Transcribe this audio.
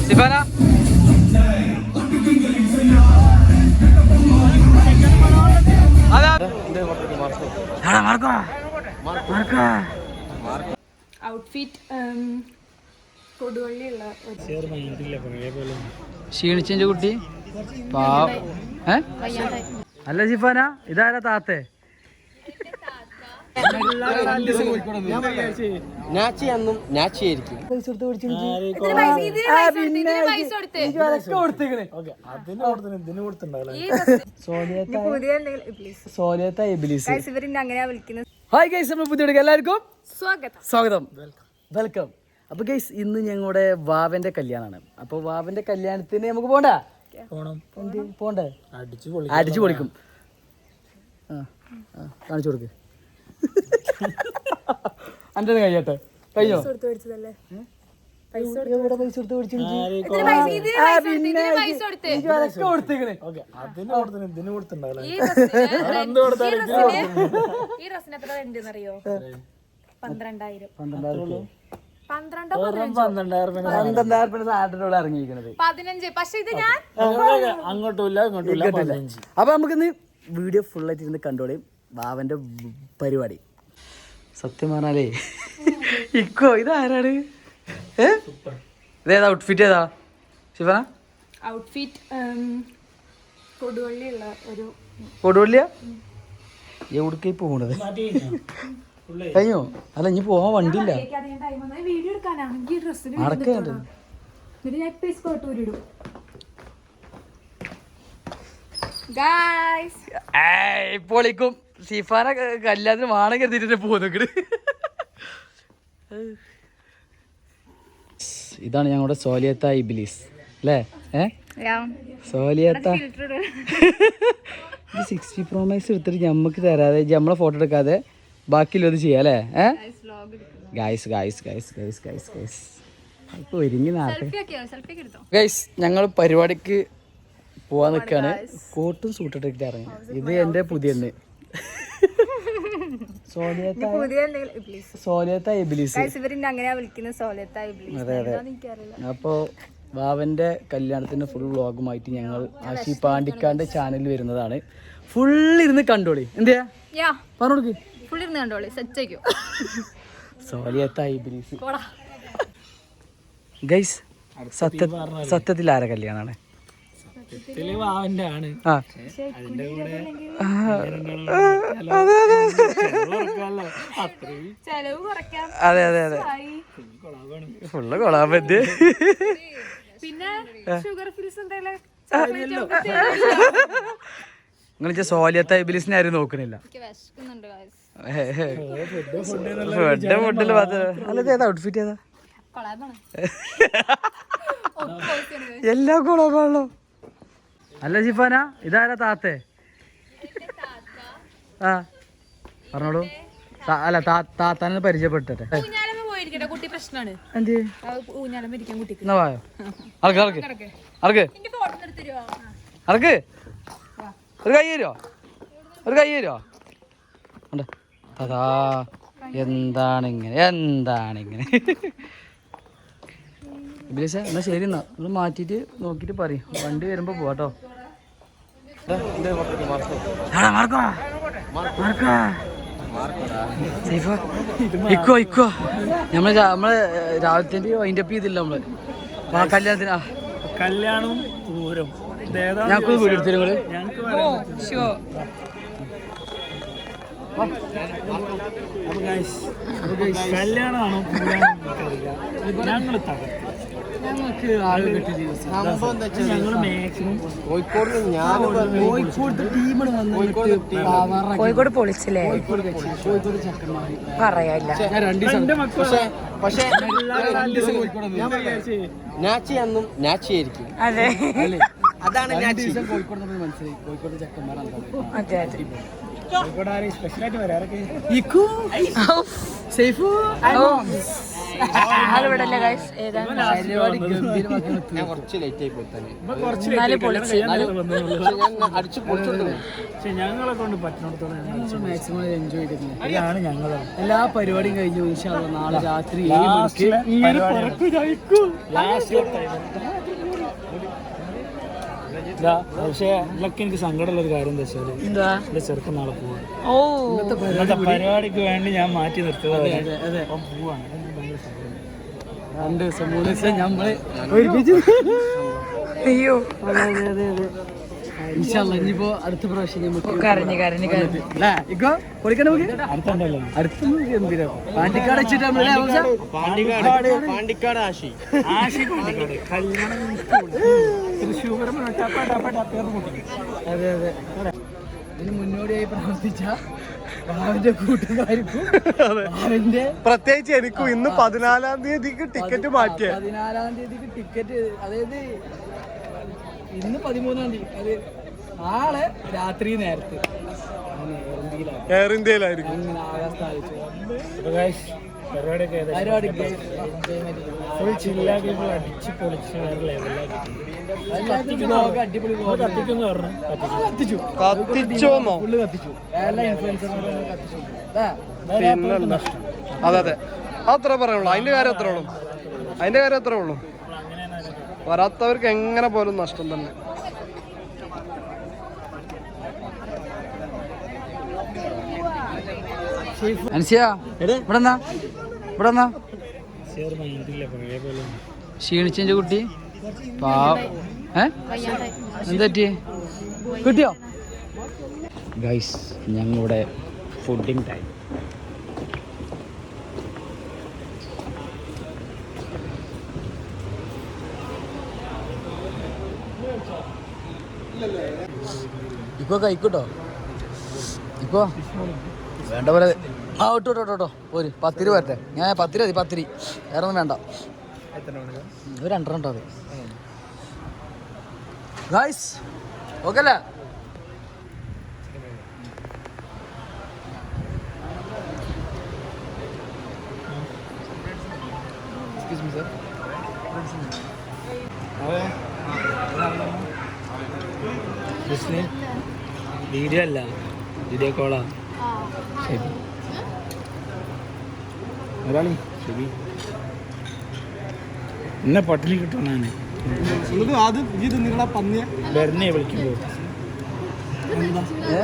Sifana outfit കൊടുവള്ളിയുള്ള ക്ഷീണിച്ചെന്റെ കുട്ടി. വയ്യാണ്ടായി അല്ല സിഫാന ഇതാരാ താത്തേ? നാച്ചി അന്നും നാച്ചി ആയിരിക്കും ഹായ് ഗൈസ് നമ്മൾ പുതിയ എല്ലാവർക്കും സ്വാഗതം. സ്വാഗതം. വെൽക്കം അപ്പൊ ഗൈസ് ഇന്ന് ഞങ്ങളുടെ വാവന്റെ കല്യാണമാണ് അപ്പൊ വാവന്റെ കല്യാണത്തിന് നമുക്ക് പോണ്ട? പോണ്ടേ? അടിച്ചു പൊളിക്കും. ആ ആ, കാണിച്ചു കൊടുക്ക്. അന്റെ കഴിയട്ടെ. കഴിഞ്ഞോ? പന്ത്രണ്ടായിരം. ഞാൻ അപ്പൊ നമുക്ക് വീഡിയോ ഫുൾ ആയിട്ട് ഇരുന്ന് കണ്ടോളയും ബാവന്റെ പരിപാടി. സത്യം പറഞ്ഞാലേ. ഇക്കോ ഇതാരാണ്? ഏ? ഇതേതാ ഔട്ട്ഫിറ്റ് ഏതാ? ശിവന ഔട്ട്ഫിറ്റ് കൊടുവള്ളിയുള്ള ഒരു കൊടുവള്ളിയ? എവിടേക്കായി പോണത്? കഴിഞ്ഞോ? അല്ല ഇനി പോവാൻ വണ്ടിയില്ല. നടക്കുന്നുണ്ട് പൊളിക്കും. സിഫാന കല്യാണത്തിന് വാണ കരുതിട്ട് പോകുന്നു ഇതാണ് ഞങ്ങളുടെ സോലിയത്ത ഇബിലിസ് അല്ലേ? ഏ? സോലിയത്ത. ഇത് സിക്സ്റ്റി പ്രോമൈസ് മാക്സ് എടുത്തിട്ട് ഞമ്മക്ക് തരാതെ ഞമ്മളെ നമ്മളെ ഫോട്ടോ എടുക്കാതെ ബാക്കിയുള്ളത് ചെയ്യാം അല്ലേ? ഏ? Guys guys guys guys guys guys ഇപ്പൊ ഒരുങ്ങി ഗൈസ് ഞങ്ങൾ പരിപാടിക്ക് പോവാൻ നിൽക്കുകയാണ് കോട്ടും സൂട്ടിട്ടിട്ട് ഇറങ്ങി. ഇത് എന്റെ പുതിയ സോലിയത്ത വാവന്റെ കല്യാണത്തിന്റെ ഫുൾ വ്ളോഗുമായിട്ട് ഞങ്ങൾ ആശി പാണ്ഡിക്കാന്റെ ചാനൽ വരുന്നതാണ്. ഫുൾ ഇരുന്ന് കണ്ടോളി. എന്തിയാ? യാ പറഞ്ഞു ഫുൾ ഇരുന്ന് കണ്ടോളി. സെറ്റ് ഗൈസ് സത്യത്തിൽ ആരെ? കുറയ്ക്കാം അതെ അതെ അതെ. ഫുള്ള് പറ്റി പിന്നെ ഷുഗർ ഫ്രീസ് നിങ്ങൾ സോലിയത്തെ ഇബിലിസിനെ ആരും നോക്കണില്ല. ഫുഡ് ഫുഡിൽ അല്ല ഏതാ ഔട്ട്ഫിറ്റ് ഏതാ? എല്ലാ കുളമാണല്ലോ അല്ല ജിഫാന ഇതാരാ താത്തേ? ആ പറഞ്ഞോളൂ. അല്ല താത്താന പരിചയപ്പെട്ടെ കുട്ടി പ്രശ്നമാണ് ഒരു കൈ തരുമോ ഒരു കൈ തരുമോ ഉണ്ട്. അതാ. എന്താണ് ഇങ്ങനെ എന്താണ് ഇങ്ങനെ എന്നാ ശരി എന്നാ. ഒന്ന് മാറ്റിയിട്ട് നോക്കിയിട്ട് പറയും. വണ്ടി വരുമ്പോ പോവാട്ടോ. മാർക്കോ. മാർക്കോ. സേഫാ? ഇക്കോ ഇക്കോ. നമ്മൾ നമ്മൾ രാവിലത്തെ അതിന്റെ അപ്പ് ചെയ്തില്ല നമ്മൾ. ആ കല്യാണത്തിന് ആ. കല്യാണവും പൂരം. ഞങ്ങൾക്ക് വീട് എടുത്തു നിങ്ങൾ കല്യാണമാണോ ഞങ്ങൾ ഞങ്ങൾക്ക് ആൾ ഞങ്ങൾ മാക്സിമം കോഴിക്കോട് ഞാൻ കോഴിക്കോട് ടീം കോഴിക്കോട് പൊളിച്ചില്ലേ കോഴിക്കോട് കക്ഷി, കോഴിക്കോട് ചക്കന്മാര്. പറയാല്ല പക്ഷേ വന്നു. അന്നും അതെ. അതാണ് ഞാൻ കോഴിക്കോട് വന്നപ്പോൾ മനസ്സിലായി. കോഴിക്കോട് ചക്കന്മാരാണ് അതെ അതെ. കോഴിക്കോട് ആരെയും സ്പെഷ്യലായിട്ട് വരാറൊക്കെ ഇക്കു. സേഫു. അല്ലേ ഗൈസ് ഗംഭീരമാക്കി ഞാൻ കുറച്ച് ലേറ്റ് ആയി പോയി തന്നെ. എന്നാലും. പൊളിച്ച്. പക്ഷെ ഞാൻ അടിച്ചു പൊളിച്ചോണ്ട് പക്ഷെ ഞങ്ങളെ കൊണ്ട് പറ്റുന്നിടത്തോളം ഞങ്ങൾ മാക്സിമം എൻജോയ് ചെയ്തിട്ടുണ്ട് ഇതാണ് ഞങ്ങൾ എല്ലാ പരിപാടിയും കഴിഞ്ഞു. ഇൻഷാ അല്ലാ നാളെ രാത്രി ഏഴ് മണിക്ക് പക്ഷേ ഇതൊക്കെ എനിക്ക് സങ്കടമുള്ള ഒരു കാര്യം എന്താ വെച്ചാൽ എന്താ? എന്റെ ചെറുക്കൻ നാളെ പോവാണ്. ഓ. ഇന്നത്തെ പരിപാടിക്ക് വേണ്ടി ഞാൻ മാറ്റി നിർത്തിയതാണ്. അതെ അതെ പോവാണ്. രണ്ട് ദിവസം മൂന്ന് ദിവസം ഞമ്മൾ. ഒരുമിച്ച് അയ്യോ. അതെ അതെ അതെ അതെ ഇൻഷാ അല്ലാ ഇനിയിപ്പോ അടുത്ത പ്രാവശ്യം നമുക്ക് കരഞ്ഞ് കരഞ്ഞ് കരഞ്ഞ്. അല്ലേ ഇക്കോ പൊളിക്കണ നമുക്ക്? അടുത്തുണ്ടല്ലോ അടുത്തൊന്നും ഗംഭീരം പാണ്ടിക്കാട് വെച്ചിട്ട് നമ്മളെ പാണ്ടിക്കാട് പാണ്ടിക്കാട് ആശി. ആശി കല്യാണം പൊട്ടിക്കും അതെ അതെ. ഇതിന് മുന്നോടിയായി പ്രവർത്തിച്ച കൂട്ടുകാർക്കും പ്രത്യേകിച്ച് എനിക്കും ഇന്ന് പതിനാലാം തീയതിക്ക് ടിക്കറ്റ് മാറ്റിയ. പതിനാലാം തീയതിക്ക് ടിക്കറ്റ് അതായത് ഇന്ന് പതിമൂന്നാം തീയതി അത് നാളെ രാത്രി നേരത്തെ. എയർ ഇന്ത്യയിലായിരിക്കും പരിപാടി. ഫുൾ ചില്ലാക്കി ഫുൾ അടിച്ച് പൊളിച്ച് വേറെ ലെവലാക്കി അതിനകത്ത് vlog അടിപൊളി vlog. കത്തിക്കുന്നു പറഞ്ഞു കത്തിച്ചു. കത്തിച്ചു. കത്തിച്ചോന്നോ ഫുള്ള് കത്തിച്ചു. എല്ലാ ഇൻഫ്ലുവൻസർമാരും കത്തിച്ചു. അല്ലേ? പിന്നല്ല. അതെ അതെ. അത്ര പറയുള്ളൂ. അതിന്റെ കാര്യം അത്രേ ഉള്ളൂ. അതിന്റെ കാര്യം അത്രേ ഉള്ളൂ. വരാത്തവർക്ക് എങ്ങനെ പോലും നഷ്ടം തന്നെ. അൻസിയ ഇവിടെ എന്നാ ഇവിടെ എന്നാ ചേർ മൈൻഡില്ല പഴയ പോലെ ക്ഷീണിച്ച കുട്ടി? പാവ. ഏ? കിട്ടിയോ? ഗൈസ് ഞങ്ങളുടെ ഫുഡിങ് ടൈം ഇപ്പൊ കഴിക്കൂട്ടോ ഇപ്പൊ. വേണ്ട പോലെ ആ ഇട്ടോ ഇട്ടോ ഇട്ടോ ഒരു പത്തിരി വരട്ടെ. ഞാൻ പത്തിരി മതി പത്തിരി. വേറെ ഒന്നും വേണ്ട. ഒരു രണ്ടെണ്ണം ഉണ്ടോ അത്. ഗായ്സ് ഓക്കെ അല്ലേ? എക്സ്ക്യൂസ് മീ സർ വീഡിയോ അല്ല. വീഡിയോ കോളാ ശരി. ഒരാളി ശരി. എന്നെ പട്ടിണി കിട്ടണാണ് ആദ്യം ഇത് നിങ്ങളെ പന്നിയെ വരുന്നേ വിളിക്കുമ്പോൾ ഏ